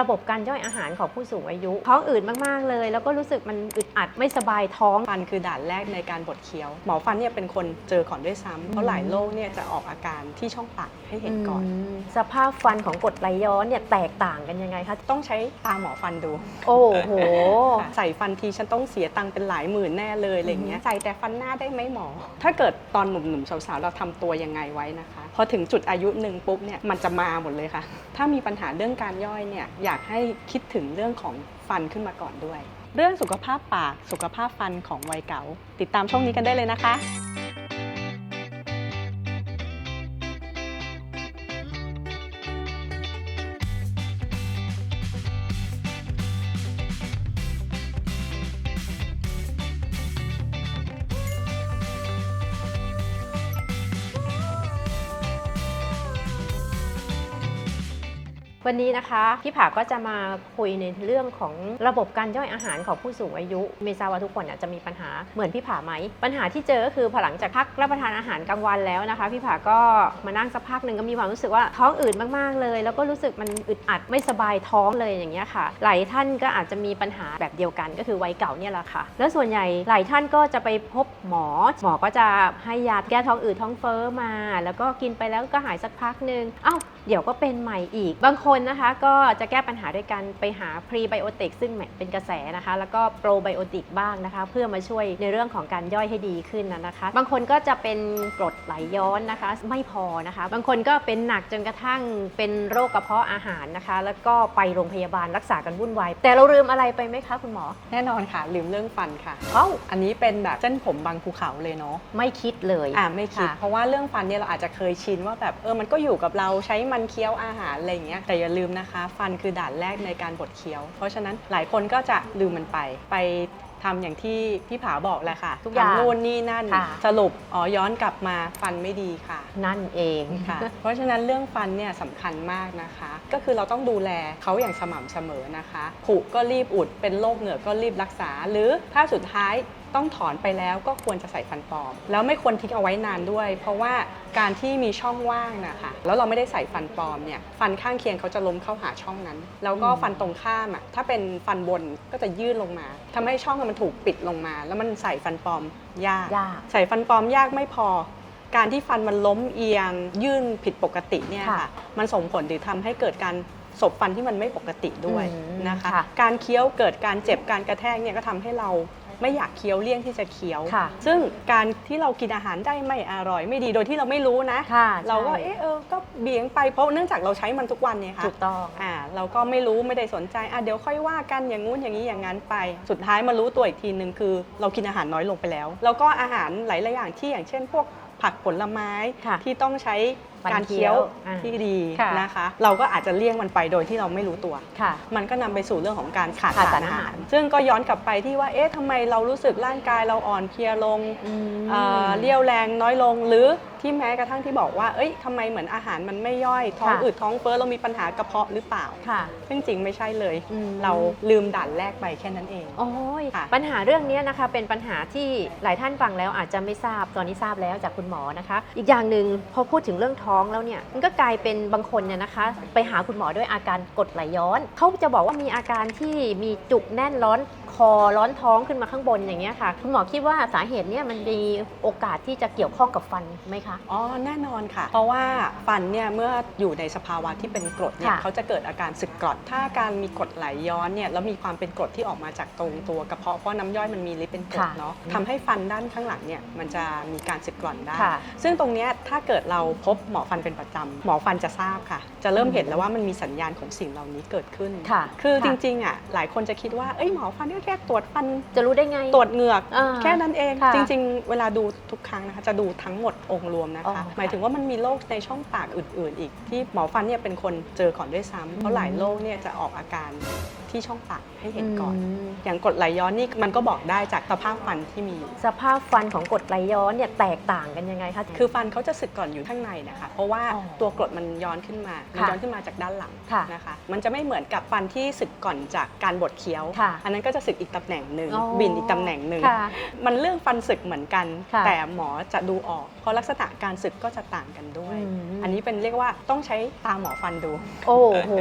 ระบบการย่อยอาหารของผู้สูงอายุ ท้องอืดมากๆเลย แล้วก็รู้สึกมันอึดอัดไม่สบายท้อง ฟันคือด่านแรกในการบดเคี้ยว หมอฟันเนี่ยเป็นคนเจอก่อนด้วยซ้ำเพราะหลายโรคเนี่ยจะออกอาการที่ช่องปากให้เห็นก่อน มสภาพฟันของกรดไหลย้อนเนี่ยแตกต่างกันยังไงคะ ต้องใช้ตาหมอฟันดูโอ้โห ค่ะใส่ฟันทีฉันต้องเสียตังค์เป็นหลายหมื่นแน่เลยอะไรเงี้ยใส่แต่ฟันหน้าได้ไหมหมอ ถ้าเกิดตอนหนุ่มๆสาวๆเราทำตัวยังไงไว้นะคะ พอถึงจุดอายุหนึ่งปุ๊บเนี่ยมันจะมาหมดเลยค่ะ ถ้ามีปัญหาเรื่องการย่อยเนี่ยอยากให้คิดถึงเรื่องของฟันขึ้นมาก่อนด้วย เรื่องสุขภาพปากสุขภาพฟันของวัยเก๋าติดตามช่องนี้กันได้เลยนะคะ วันนี้นะคะพี่ผาก็จะมาคุยในเรื่องของระบบการย่อยอาหารของผู้สูงอายุ ไม่ทราบว่าทุกคนจะมีปัญหาเหมือนพี่ผาไหม ปัญหาที่เจอก็คือพอหลังจากพักรับประทานอาหารกลางวันแล้วนะคะ พี่ผาก็มานั่งสักพักหนึ่งก็มีความรู้สึกว่าท้องอืดมากๆเลย แล้วก็รู้สึกมันอึดอัดไม่สบายท้องเลยอย่างเงี้ยค่ะ หลายท่านก็อาจจะมีปัญหาแบบเดียวกันก็คือวัยเก่าเนี่ยแหละค่ะ แล้วส่วนใหญ่หลายท่านก็จะไปพบหมอ หมอก็จะให้ยาแก้ท้องอืดท้องเฟ้อมา แล้วก็กินไปแล้วก็หายสักพักหนึ่งเอ้า เดี๋ยวก็เป็นใหม่อีก บางคนนะคะก็จะแก้ปัญหาด้วยการไปหาพรีไบโอติกซึ่งเป็นกระแสนะคะ แล้วก็โปรไบโอติกบ้างนะคะ เพื่อมาช่วยในเรื่องของการย่อยให้ดีขึ้นนะนะคะ บางคนก็จะเป็นกรดไหลย้อนนะคะ ไม่พอนะคะ บางคนก็เป็นหนักจนกระทั่งเป็นโรคกระเพาะอาหารนะคะ แล้วก็ไปโรงพยาบาลรักษากันวุ่นวายแต่เราลืมอะไรไปไหมคะคุณหมอ แน่นอนค่ะ ลืมเรื่องฟันค่ะเอ้าอันนี้เป็นแบบเส้นผมบางภูเขาเลยเนาะไม่คิดเลยอ่าไม่คิดค่ะเพราะว่าเรื่องฟันเนี่ยเราอาจจะเคยชินว่าแบบเออมันก็อยู่กับเราใช้มันเคี้ยวอาหารอะไรอย่างเงี้ยแต่อย่าลืมนะคะ ฟันคือด่านแรกในการบดเคี้ยว เพราะฉะนั้นหลายคนก็จะลืมมันไปไปทำอย่างที่พี่ผาบอกแหละค่ะทุกอย่างทำนู่นนี่นั่น ค่ะ สรุปอ๋อย้อนกลับมาฟันไม่ดีค่ะ นั่นเอง ค่ะ เพราะฉะนั้นเรื่องฟันเนี่ยสำคัญมากนะคะ ก็คือเราต้องดูแลเขาอย่างสม่ำเสมอนะคะ ผุก็รีบอุด เป็นโรคเหงือกก็รีบรักษา หรือถ้าสุดท้าย ต้องถอนไปแล้วก็ควรจะใส่ฟันปลอม แล้วไม่ควรทิ้งเอาไว้นานด้วย เพราะว่าการที่มีช่องว่างนะคะแล้วเราไม่ได้ใส่ฟันปลอมเนี่ยฟันข้างเคียงเขาจะล้มเข้าหาช่องนั้น แล้วก็อืมฟันตรงข้ามอะถ้าเป็นฟันบนก็จะยื่นลงมาทำให้ช่องมันถูกปิดลงมา แล้วมันใส่ฟันปลอมยากยาก ใส่ฟันปลอมยากไม่พอการที่ฟันมันล้มเอียง ยื่นผิดปกติเนี่ยค่ะค่ะมันส่งผลหรือทำให้เกิดการสบฟันที่มันไม่ปกติด้วยอืมนะคะค่ะการเคี้ยวเกิดการเจ็บการกระแทกเนี่ยก็ทำให้เรา ไม่อยากเคี้ยวเลี่ยงที่จะเคี้ยว ค่ะซึ่งการที่เรากินอาหารได้ไม่อร่อย ไม่ดีโดยที่เราไม่รู้นะ ค่ะเราก็ใช่ เออเออก็เบี่ยงไปเพราะเนื่องจากเราใช้มันทุกวันเนี่ยค่ะ ถูกต้อง อ่าเราก็ไม่รู้ไม่ได้สนใจอะเดี๋ยวค่อยว่ากันอย่างงู้นอย่างนี้อย่างนั้นไป สุดท้ายมารู้ตัวอีกทีหนึ่งคือ เรากินอาหารน้อยลงไปแล้ว แล้วก็อาหารหลายๆอย่างที่อย่างเช่น พวก ผักผลไม้ค่ะที่ต้องใช้ฟันการเคี้ยวอ่าที่ดีค่ะนะคะ เราก็อาจจะเลี่ยงมันไปโดยที่เราไม่รู้ตัวค่ะมันก็นำไปสู่เรื่องของการขาดขาดสาสารรอาอาหาหารรซึ่งก็ย้อนกลับไปที่ว่า เอ๊ะทำไมเรารู้สึกร่างกายเราอ่อนเพลียลงอืมเอ่อเรี่ยวแรงน้อยลงหรือที่แม้กระทั่งที่บอกว่า เอ้ยทำไมเหมือนอาหารมันไม่ย่อย ท้องค่ะอืดท้องเฟ้อเรามีปัญหากระเพาะหรือเปล่า ค่ะ ซึ่งจริงไม่ใช่เลย อืม เราลืมด่านแรกไปแค่นั้นเอง โอ้ยค่ะ ปัญหาเรื่องนี้นะคะ เป็นปัญหาที่หลายท่านฟังแล้วอาจจะไม่ทราบตอนนี้ทราบแล้วจากคุณหมอนะคะ อีกอย่างหนึ่งพอพูดถึงเรื่องท้องแล้วเนี่ยมันก็กลายเป็นบางคนเนี่ยนะคะ ไปหาคุณหมอด้วยอาการกรดไหลย้อนเขาจะบอกว่ามีอาการที่มีจุกแน่นร้อน คอร้อนท้องขึ้นมาข้างบนอย่างเงี้ยค่ะ คุณหมอคิดว่าสาเหตุเนี่ยมันมีโอกาสที่จะเกี่ยวข้องกับฟันไหมคะ อ๋อแน่นอนค่ะ เพราะว่าฟันเนี่ยเมื่ออยู่ในสภาวะที่เป็นกรดเนี่ยค่ะเขาจะเกิดอาการสึกกร่อนถ้าการมีกรดไหลย้อนเนี่ยแล้วมีความเป็นกรดที่ออกมาจากตรงตัวกระเพาะเพราะน้ำย่อยมันมีฤทธิ์เป็นกรดค่ะเนาะทำให้ฟันด้านข้างหลังเนี่ยมันจะมีการสึกกร่อนได้ ค่ะซึ่งตรงเนี้ยถ้าเกิดเราพบหมอฟันเป็นประจำหมอฟันจะทราบค่ะ จะเริ่มเห็นแล้วว่ามันมีสัญญาณของสิ่งเหล่านี้เกิดขึ้น ค่ะ คือค่ะจริงๆอะหลายคนจะคิดว่าเอ้ยหมอฟันก็แค่ตรวจฟันจะรู้ได้ไง ตรวจเหงือก อ่าแค่นั้นเองค่ะจริง ๆ เวลาดูทุกครั้งนะคะ จะดูทั้งหมดองค์รวมนะอ๋อคะ ค่ะหมายถึงว่ามันมีโรคในช่องปากอื่น ๆ อีกที่หมอฟันเนี่ยเป็นคนเจอก่อนด้วยซ้ำเพราะหลายโรคเนี่ยจะออกอาการที่ช่องปากให้เห็นก่อน มอย่างกรดไหลย้อนนี่มันก็บอกได้จากสภาพฟันที่มีอยู่ สภาพฟันของกรดไหลย้อนเนี่ยแตกต่างกันยังไงคะ คือฟันเขาจะสึกก่อนอยู่ข้างในนะคะ เพราะว่าอ๋อตัวกรดมันย้อนขึ้นมา มันค่ะ ย้อนขึ้นมาจากด้านหลังค่ะ นะคะ มันจะไม่เหมือนกับฟันที่สึกก่อนจากการบดเคี้ยว ค่ะ อันนั้นก็จะสึกอีกตำแหน่งหนึ่งอ๋อบินอีกตำแหน่งหนึ่งค่ะมันเรื่องฟันสึกเหมือนกัน ค่ะ แต่หมอจะดูออก เพราะลักษณะการสึกก็จะต่างกันด้วยอืมมอันนี้เป็นเรียกว่าต้องใช้ตาหมอฟันดู โอ้โห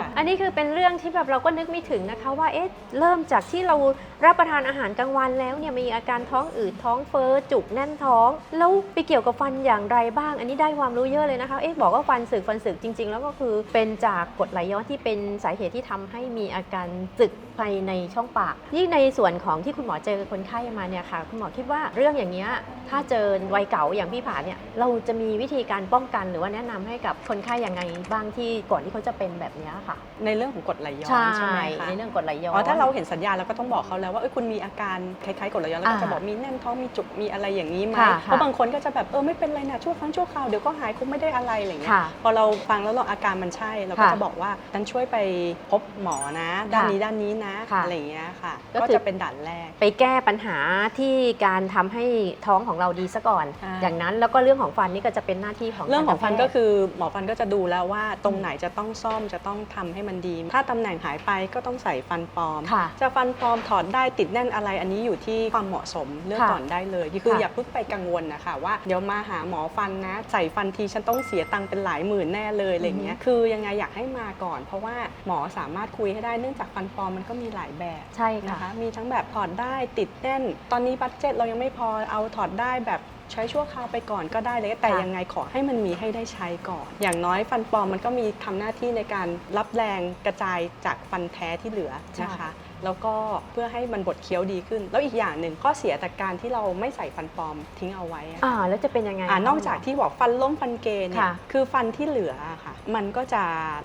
ค่ะอันนี้คือเป็นเรื่องที่แบบเราก็นึกไม่ถึงนะคะว่า เอ๊ะ เริ่มจากที่เรารับประทานอาหารกลางวันแล้วเนี่ยมีอาการท้องอืดท้องเฟ้อจุกแน่นท้อง แล้วไปเกี่ยวกับฟันอย่างไรบ้าง อันนี้ได้ความรู้เยอะเลยนะคะ เอ๊ะ บอกว่าฟันสึกฟันสึกจริง ๆ แล้วก็คือเป็นจากกรดไหลย้อนที่เป็นสาเหตุที่ทำให้มีอาการสึกภายในช่องปากนี่ในส่วนของที่คุณหมอเจอคนไข้มาเนี่ยค่ะ คุณหมอคิดว่าเรื่องอย่างเงี้ยถ้าเจอวัยเก่าอย่างพี่ผาเนี่ยเราจะมีวิธีการป้องกันหรือว่าแนะนำให้กับคนไข้ยังไงบ้างที่ก่อนที่เขาจะเป็นแบบเนี้ยค่ะ ในเรื่องของกรดไหลย้อนใช่ใช่ไหมคะในเรื่องกรดไหลย้อนอ๋อถ้าเราเห็นสัญญาณเราก็ต้องบอกเขาแล้วว่าเอ้ยคุณมีอาการคล้ายๆกรดไหลย้อนแล้วก็อ่าจะบอกมีแน่นท้องมีจุกมีอะไรอย่างนี้ไหมค่ะเพราะบางคนก็จะแบบเออไม่เป็นไรนะชั่วครั้งชั่วคราวเดี๋ยวก็หายคงไม่ได้อะไรอะไรอย่างเงี้ยค่ะพอเราฟังแล้วเราอาการมันใช่เราก็ค่ะจะบอกว่าดันช่วยไปพบหมอนะ ด้านนี้ด้านนี้นะค่ะอะไรอย่างเงี้ยค่ะ ก็ก็คือ จะเป็นด่านแรก ไปแก้ปัญหาที่การทำให้ท้องของเราดีซะก่อนใช่อย่างนั้นแล้วก็เรื่องของฟันนี่ก็จะเป็นหน้าที่ของเรื่องของฟันารแพทย์ก็คือหมอฟันก็จะดูแล้วว่าตรงไหนจะต้องซ่อมจะต้องทำให้มันดี ถ้าตำแหน่งหายไปก็ต้องใส่ฟันปลอม ค่ะ จะฟันปลอมถอดได้ติดแน่นอะไรอันนี้อยู่ที่ความเหมาะสมเลือกค่ะก่อนได้เลยคือค่ะอย่าเพิ่งไปกังวลนะคะว่าเดี๋ยวมาหาหมอฟันนะ ใส่ฟันทีฉันต้องเสียตังค์เป็นหลายหมื่นแน่เลยอะไรเงี้ยคือยังไงอยากให้มาก่อน เพราะว่าหมอสามารถคุยให้ได้เนื่องจากฟันปลอมมันก็มีหลายแบบใช่นะค่ะคะมีทั้งแบบถอดได้ติดแน่น ตอนนี้บัตเจ็ตเรายังไม่พอเอาถอดได้แบบใช้ชั่วคราวไปก่อนก็ได้เลย แต่ค่ะยังไงขอให้มันมีให้ได้ใช้ก่อน อย่างน้อยฟันปลอมมันก็มีทำหน้าที่ในการรับแรงกระจายจากฟันแท้ที่เหลือนะคะ แล้วก็เพื่อให้มันบดเคี้ยวดีขึ้น แล้วอีกอย่างหนึ่งข้อเสียจากการที่เราไม่ใส่ฟันปลอมทิ้งเอาไว้อะอ่า แล้วจะเป็นยังไงอ่าคะนอกจากที่บอกฟันล้มฟันเกยเนี่ยค่ะคือฟันที่เหลืออะค่ะ มันก็จะ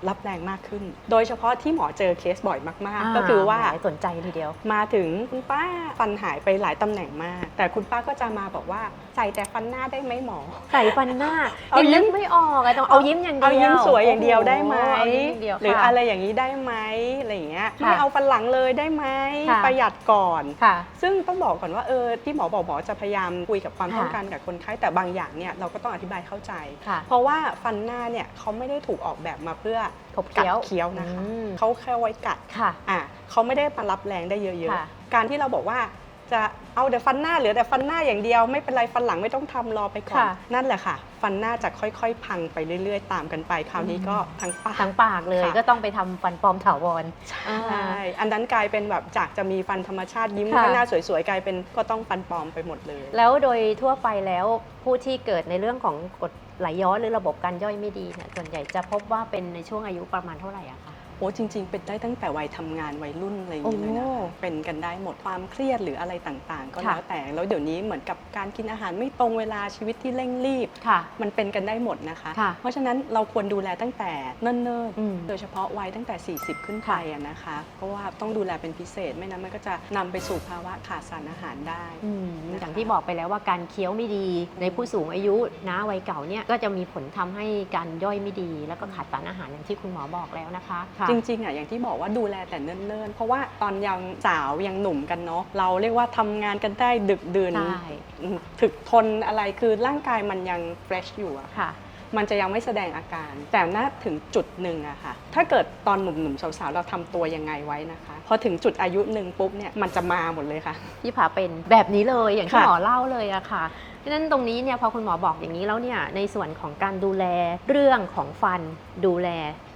รับแรงมากขึ้น โดยเฉพาะที่หมอเจอเคสบ่อยมากๆ ก็คือว่าแหมสนใจทีเดียว มาถึงคุณป้าฟันหายไปหลายตำแหน่งมาก แต่คุณป้าก็จะมาบอกว่าใส่แต่ฟันหน้าได้ไหมหมอ ใส่ฟันหน้าเอายังยิ้นึม กไม่ออกอะต้องเอายิ้มอย่างเดียวเอายิ้มสวยอย่างเดียวได้ไหม โอ้โเอายิ้มอย่างเดียวหรือค่ะ อะไรอย่างนี้ได้ไหมอะไรอย่างเงี้ยค่ะ ไม่เอาฟันหลังเลยได้ไหมค่ะประหยัดก่อน ค่ะ ซึ่งต้องบอกก่อนว่าเออที่หมอบอกหมอจะพยายามคุยกับความค่ะต้องการกับคนไข้แต่บางอย่างเนี่ยเราก็ต้องอธิบายเข้าใจ ค่ะ เพราะว่าฟันหน้าเนี่ยเขาไม่ได้ถูกออกแบบมาเพื่อขบกัดเคี้ยวเคี้ยวนะคะอืมเขาแค่ไว้กัดค่ะ อะเขาไม่ได้มารับแรงได้เยอะค่ะ ๆ การที่เราบอกว่า จะเอาแต่ฟันหน้าเหลือแต่ฟันหน้าอย่างเดียวไม่เป็นไรฟันหลังไม่ต้องทำรอไปก่อน ค่ะ นั่นแหละค่ะ ฟันหน้าจะค่อยๆ พังไปเรื่อยๆ ตามกันไป คราวนี้ก็ทั้งปากทั้งปากเลยค่ะ ก็ต้องไปทำฟันปลอมถาวร ใช่อันนั้นกลายเป็นแบบจากจะมีฟันธรรมชาติยิ้มค่ะ ข้างหน้าสวยๆกลายเป็นก็ต้องฟันปลอมไปหมดเลย แล้วโดยทั่วไปแล้วผู้ที่เกิดในเรื่องของกรดไหลย้อนหรือระบบการย่อยไม่ดีเนี่ยส่วนใหญ่จะพบว่าเป็นในช่วงอายุประมาณเท่าไหร่อะคะ โอ้จริง ๆ เป็นได้ตั้งแต่วัยทำงานวัยรุ่นอะไรอย่างนี้เลยนะโอ้เป็นกันได้หมดความเครียดหรืออะไรต่างๆ ก็ค่ะแล้วแต่แล้วเดี๋ยวนี้เหมือนกับการกินอาหารไม่ตรงเวลาชีวิตที่เร่งรีบ ค่ะ มันเป็นกันได้หมดนะคะ ค่ะเพราะฉะนั้นเราควรดูแลตั้งแต่เนิ่นอืมๆ โดยเฉพาะวัยตั้งแต่ 40 ขึ้นไปอะนะคะ เพราะว่าต้องดูแลเป็นพิเศษ ไม่นั้นมันก็จะนำไปสู่ภาวะขาดสารอาหารได้ อืมนะคะอย่างที่บอกไปแล้วว่าการเคี้ยวไม่ดี ในผู้สูงอายุนะวัยเก่าเนี่ยก็จะมีผลทำให้การย่อยไม่ดี แล้วก็ขาดสารอาหารอย่างที่คุณหมอบอกแล้วนะคะ ค่ะจริงๆอะอย่างที่บอกว่าดูแลแต่เนิ่นๆ เพราะว่าตอนยังสาวยังหนุ่มกันเนาะเราเรียกว่าทำงานกันได้ดึกดื่นใช่ถึกทนอะไรคือร่างกายมันยังเฟรชอยู่อะค่ะมันจะยังไม่แสดงอาการ แต่น่าถึงจุดหนึ่งอะค่ะ ถ้าเกิดตอนหนุ่มๆสาวๆเราทำตัวยังไงไว้นะคะ พอถึงจุดอายุหนึ่งปุ๊บเนี่ยมันจะมาหมดเลยค่ะที่ผาเป็นแบบนี้เลยอย่างที่ค่ะหมอเล่าเลยอะค่ะ ดังนั้นตรงนี้เนี่ยพอคุณหมอบอกอย่างนี้แล้วเนี่ยในส่วนของการดูแลเรื่องของฟัน ดูแล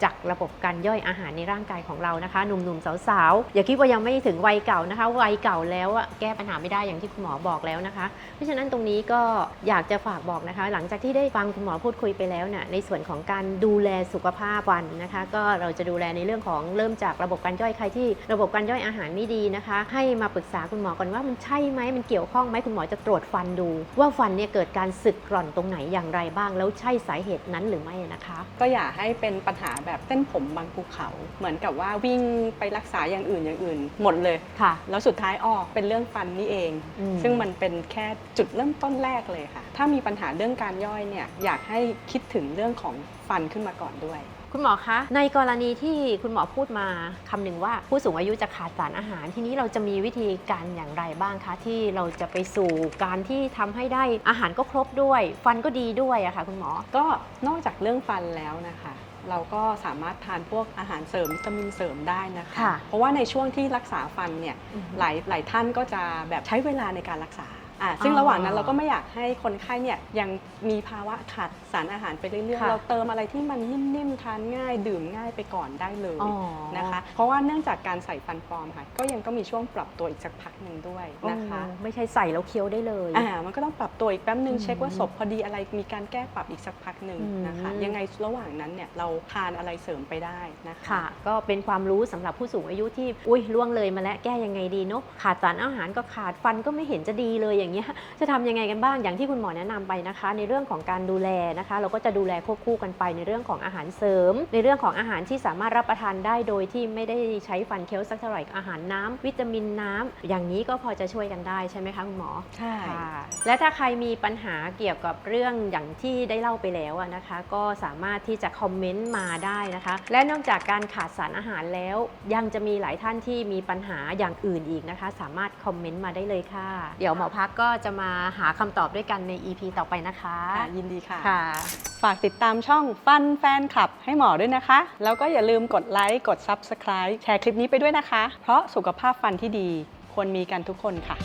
จากระบบการย่อยอาหารในร่างกายของเรานะคะหนุ่มๆสาวๆอย่าคิดว่ายังไม่ถึงวัยเก่านะคะวัยเก่าแล้วอะแก้ปัญหาไม่ได้อย่างที่คุณหมอบอกแล้วนะคะ เพราะฉะนั้นตรงนี้ก็อยากจะฝากบอกนะคะ หลังจากที่ได้ฟังคุณหมอพูดคุยไปแล้วเนี่ยในส่วนของการดูแลสุขภาพฟันนะคะ ก็เราจะดูแลในเรื่องของเริ่มจากระบบการย่อยใครที่ระบบการย่อยอาหารไม่ดีนะคะ ให้มาปรึกษาคุณหมอก่อนว่ามันใช่ไหมมันเกี่ยวข้องไหมคุณหมอจะตรวจฟันดูว่าฟันเนี่ยเกิดการสึกกร่อนตรงไหนอย่างไรบ้าง แล้วใช่สาเหตุนั้นหรือไม่นะคะ ก็อย่าให้เป็นปัญหาแบบเส้นผมบางภูเขา เหมือนกับว่าวิ่งไปรักษาอย่างอื่นอย่างอื่น หมดเลยค่ะ แล้วสุดท้ายออกเป็นเรื่องฟันนี่เอง อืม ซึ่งมันเป็นแค่จุดเริ่มต้นแรกเลยค่ะ ถ้ามีปัญหาเรื่องการย่อยเนี่ยอยากให้คิดถึงเรื่องของฟันขึ้นมาก่อนด้วย คุณหมอคะ ในกรณีที่คุณหมอพูดมาคำหนึ่งว่าผู้สูงอายุจะขาดสารอาหาร ทีนี้เราจะมีวิธีการอย่างไรบ้างคะ ที่เราจะไปสู่การที่ทำให้ได้อาหารก็ครบด้วย ฟันก็ดีด้วยอะค่ะ คุณหมอ ก็นอกจากเรื่องฟันแล้วนะคะ เราก็สามารถทานพวกอาหารเสริมวิตามินเสริมได้นะคะ ค่ะเพราะว่าในช่วงที่รักษาฟันเนี่ยหลายหลายท่านก็จะแบบใช้เวลาในการรักษา อ่าซึ่งอ๋อระหว่างนั้นเราก็ไม่อยากให้คนไข้เนี่ยยังมีภาวะขาดสารอาหารไปเรื่อยค่ะๆเราเติมอะไรที่มันนิ่มๆ ทานง่าย ดื่มง่ายไปก่อนได้เลยอ๋อนะคะ เพราะว่าเนื่องจากการใส่ฟันปลอมค่ะ ก็ยังต้องมีช่วงปรับตัวอีกสักพักหนึ่งด้วยนะคะอ๋อไม่ใช่ใส่แล้วเคี้ยวได้เลย อ่ามันก็ต้องปรับตัวอีกแป๊บนึงอืมเช็คว่าศพพอดีอะไรมีการแก้ปรับอีกสักพักหนึ่งอืมนะคะยังไงระหว่างนั้นเนี่ยเราทานอะไรเสริมไปได้นะคะ ค่ะ ก็เป็นความรู้สำหรับผู้สูงอายุที่ อุ้ยล่วงเลยมาแล้วแก้ยังไงดีเนาะขาดสารอาหารก็ขาดฟันก็ไม่เห็นจะดีเลยอย่างเงี้ยจะทำยังไงกันบ้างอย่างที่คุณหมอแนะนำไปนะคะ ในเรื่องของการดูแลนะคะ เราก็จะดูแลควบคู่กันไปในเรื่องของอาหารเสริม ในเรื่องของอาหารที่สามารถรับประทานได้โดยที่ไม่ได้ใช้ฟันเคี้ยวสักเท่าไหร่อาหารน้ำวิตามินน้ำอย่างนี้ก็พอจะช่วยกันได้ใช่ไหมคะคุณหมอใช่ค่ะและถ้าใครมีปัญหาเกี่ยวกับเรื่องอย่างที่ได้เล่าไปแล้วอะนะคะ ก็สามารถที่จะคอมเมนต์มาได้นะคะ และนอกจากการขาดสารอาหารแล้ว ยังจะมีหลายท่านที่มีปัญหาอย่างอื่นอีกนะคะ สามารถคอมเมนต์มาได้เลยค่ะ เดี๋ยวหมอพักก็จะมาหาคำตอบด้วยกันใน EP ต่อไปนะคะค่ะยินดีค่ะ ค่ะ ฝากติดตามช่องฟันแฟนคลับให้หมอด้วยนะคะ แล้วก็อย่าลืมกดไลค์กด Subscribe แชร์คลิปนี้ไปด้วยนะคะ เพราะสุขภาพฟันที่ดีควรมีกันทุกคนค่ะ